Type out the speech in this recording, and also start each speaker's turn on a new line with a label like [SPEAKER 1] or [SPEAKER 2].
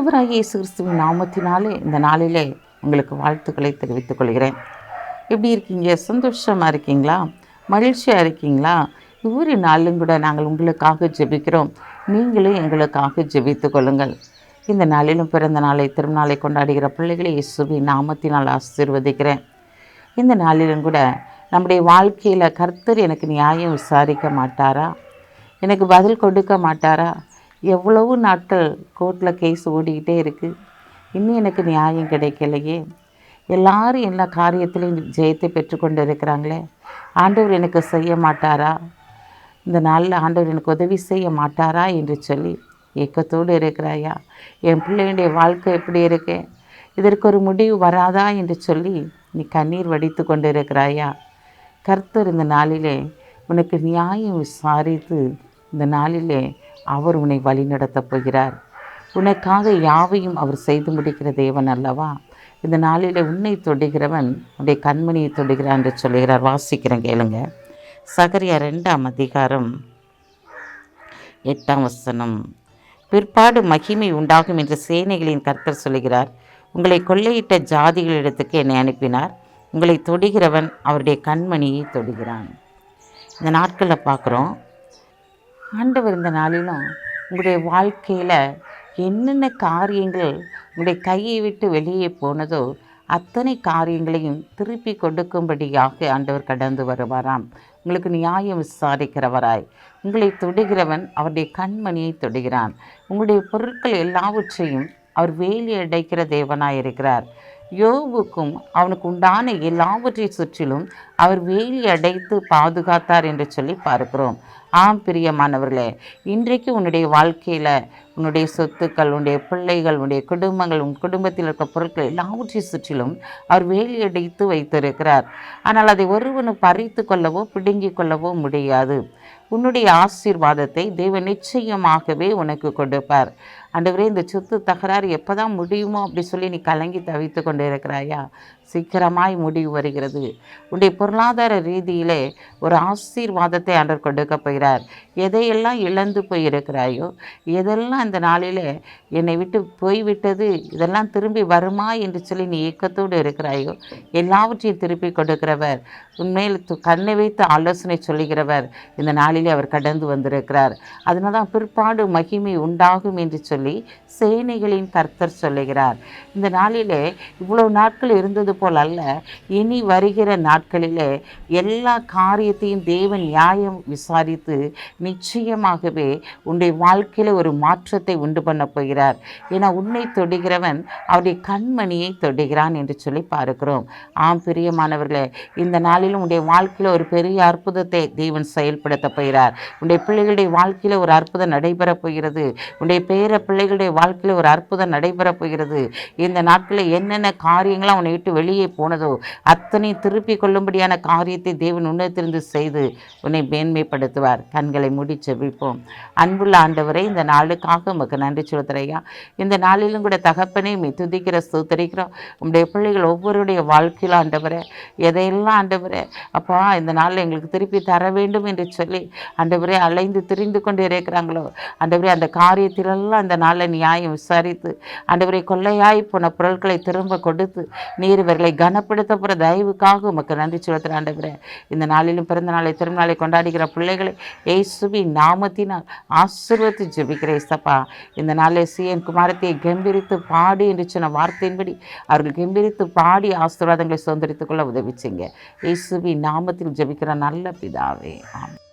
[SPEAKER 1] ஆண்டவராகிய இயேசு கிறிஸ்துவின் நாமத்தினாலே இந்த நாளிலே உங்களுக்கு வாழ்த்துக்களை தெரிவித்துக் கொள்கிறேன். எப்படி இருக்கீங்க? சந்தோஷமாக இருக்கீங்களா? மகிழ்ச்சியாக இருக்கீங்களா? ஒவ்வொரு நாளும் கூட நாங்கள் உங்களுக்காக ஜெபிக்கிறோம். நீங்களும் எங்களுக்காக ஜெபித்து கொள்ளுங்கள். இந்த நாளிலும் பிறந்த நாளை திருநாளை கொண்டாடுகிற பிள்ளைகளை இயேசுவின் நாமத்தினால் ஆசீர்வதிக்கிறேன். இந்த நாளிலும் கூட நம்முடைய வாழ்க்கையில் கர்த்தர் எனக்கு நியாயம் விசாரிக்க மாட்டாரா? எனக்கு பதில் கொடுக்க மாட்டாரா? எவ்வளவு நாட்கள் கோர்ட்டில் கேஸ் ஓடிக்கிட்டே இருக்குது இன்னும் எனக்கு நியாயம் கிடைக்கலையே. எல்லாரும் எல்லா காரியத்திலையும் ஜெயத்தை பெற்றுக்கொண்டு இருக்கிறாங்களே ஆண்டவர் எனக்கு செய்ய மாட்டாரா? இந்த நாளில் ஆண்டவர் எனக்கு உதவி செய்ய மாட்டாரா என்று சொல்லி ஏக்கத்தோடு இருக்கிறாயா? என் பிள்ளையுடைய வாழ்க்கை எப்படி இருக்கு? இதற்கு ஒரு முடிவு வராதா என்று சொல்லி நீ கண்ணீர் வடித்து கொண்டு இருக்கிறாயா கர்த்தர் இந்த நாளிலே உனக்கு நியாயம் விசாரித்து இந்த நாளிலே அவர் உன்னை வழிநடத்தப் போகிறார். உனக்காக யாவையும் அவர் செய்து முடிக்கிற தேவன் அல்லவா? இந்த நாளிலே உன்னை தொடுகிறவன் உன்னுடைய கண்மணியை தொடுகிறான் என்று சொல்லுகிறார். வாசிக்கிறேன் கேளுங்க. சகரியா ரெண்டாம் அதிகாரம் எட்டாம் வசனம். பிற்பாடு மகிமை உண்டாகும் என்று சேனைகளின் கர்த்தர் சொல்லுகிறார். உங்களை கொள்ளையிட்ட ஜாதிகளிடத்துக்கு என்னை அனுப்பினார். உங்களை தொடுகிறவன் அவருடைய கண்மணியை தொடுகிறான். இந்த நாட்களில் பார்க்குறோம். ஆண்டவர் இந்த நாளிலும் உங்களுடைய வாழ்க்கையில் என்னென்ன காரியங்கள் உங்களுடைய கையை விட்டு வெளியே போனதோ அத்தனை காரியங்களையும் திருப்பி கொடுக்கும்படியாக ஆண்டவர் கடந்து வருவாராம். உங்களுக்கு நியாயம் விசாரிக்கிறவராய். உங்களை தொடுகிறவன் அவருடைய கண்மணியை தொடுகிறான். உங்களுடைய பொருட்கள் எல்லாவற்றையும் அவர் வேலி அடைக்கிற தேவனாய் இருக்கிறார் யோபுக்கும் அவனுக்கு உண்டான எல்லாவற்றை சுற்றிலும் அவர் வேலி அடைத்து பாதுகாத்தார் என்று சொல்லி பார்க்கிறோம். ஆம் பிரியமானவர்களே இன்றைக்கு உன்னுடைய வாழ்க்கையில் உன்னுடைய சொத்துக்கள் உன்னுடைய பிள்ளைகள் உன்னுடைய குடும்பங்கள் உன் குடும்பத்தில் இருக்க பொருட்கள் எல்லாவற்றை சுற்றிலும் அவர் வேலி அடைத்து வைத்திருக்கிறார். ஆனால் அதை ஒருவனும் பறித்து கொள்ளவோ பிடுங்கிக் கொள்ளவோ முடியாது. உன்னுடைய ஆசீர்வாதத்தை தேவன் நிச்சயமாகவே உனக்கு கொடுப்பார். ஆண்டவரே இந்த சொத்து தகராறு எப்போ தான் முடியுமோ அப்படி சொல்லி நீ கலங்கி தவித்து கொண்டு இருக்கிறாயா? சீக்கிரமாய் முடிவு வருகிறது. உன்னுடைய பொருளாதார ரீதியிலே ஒரு ஆசீர்வாதத்தை ஆண்டவர் கொடுக்க போகிறார். எதையெல்லாம் இழந்து போயிருக்கிறாயோ எதெல்லாம் இந்த நாளில் என்னை விட்டு போய்விட்டது இதெல்லாம் திரும்பி வருமா என்று சொல்லி நீ ஏக்கத்தோடு இருக்கிறாயோ எல்லாவற்றையும் திருப்பி கொடுக்கிறவர். உண்மையில் து- கண்ணை வைத்து ஆலோசனை சொல்லுகிறவர். இந்த நாளிலே அவர் கடந்து வந்திருக்கிறார். அதனால தான் பிற்பாடு மகிமை உண்டாகும் என்று சொல்லி சேனைகளின் கர்த்தர் சொல்லுகிறார். இந்த நாளிலே இவ்வளவு நாட்கள் இருந்தது போல் அல்ல இனி வருகிற நாட்களிலே எல்லா காரியத்தையும் தேவன் நியாயம் விசாரித்து நிச்சயமாகவே உன்னுடைய வாழ்க்கையில் ஒரு மாற்றத்தை உண்டு பண்ண போகிறார். ஏன்னா உன்னை தொடுகிறவன் அவருடைய கண்மணியை தொடுகிறான் என்று சொல்லி பார்க்கிறோம். ஆம் பிரியமானவர்களே இந்த நாளிலும் உன்னுடைய வாழ்க்கையில் ஒரு பெரிய அற்புதத்தை தேவன் செயல்படுத்த போகிறார். உன்னுடைய பிள்ளைகளுடைய வாழ்க்கையில் ஒரு அற்புதம் நடைபெறப் போகிறது. உன்னுடைய பேர பிள்ளைகளுடைய வாழ்க்கையில் ஒரு அற்புதம் நடைபெறப் போகிறது. இந்த நாட்களில் என்னென்ன காரியங்களாம் உன்னை விட்டு வெளியே போனதோ அத்தனை திருப்பி கொள்ளும்படியான காரியத்தை தேவன் உன்னத்திலிருந்து செய்து உன்னை மேன்மைப்படுத்துவார். கண்களை மூடி செபிப்போம். அன்புள்ள ஆண்டவரை இந்த நாளுக்காக உமக்கு நன்றி செலுத்துறையா இந்த நாளிலும் கூட தகப்பனே மீ துதிக்கிற ஸ்தோத்தரிக்கிறோம். உங்களுடைய பிள்ளைகள் ஒவ்வொருடைய வாழ்க்கையில் ஆண்டவரே எதையெல்லாம் ஆண்டவரே அப்பா இந்த நாளில் எங்களுக்கு திருப்பி தர வேண்டும் என்று சொல்லி ஆண்டவரே அலைந்து திரிந்து கொண்டு இருக்கிறாங்களோ ஆண்டவரே அந்த காரியத்திலெல்லாம் அந்த நாளில் நியாயம் விசாரித்து ஆண்டவரை கொள்ளையாய் போன பொருட்களை திரும்ப கொடுத்து நீர் இவர்களை கனப்படுத்த போகிற தயவுக்காக உமக்கு நன்றி செலுத்துகிறேன் ஆண்டவரே. இந்த நாளிலும் பிறந்த நாளை திருநாளை கொண்டாடுகிற பிள்ளைகளை ஏசுவி நாமத்தினால் ஆசீர்வதித்து ஜெபிக்கிற இசப்பா இந்த நாளில் சிஎன் குமாரத்தை கம்பீரித்து பாடி என்று சொன்ன வார்த்தையின்படி அவர்கள் கம்பீரித்து பாடி ஆசீர்வாதங்களை சுதந்திரித்துக் கொள்ள உதவி செய்யுங்க இயேசுவி நாமத்தில் ஜெபிக்கிற நல்ல பிதாவே. ஆமாம்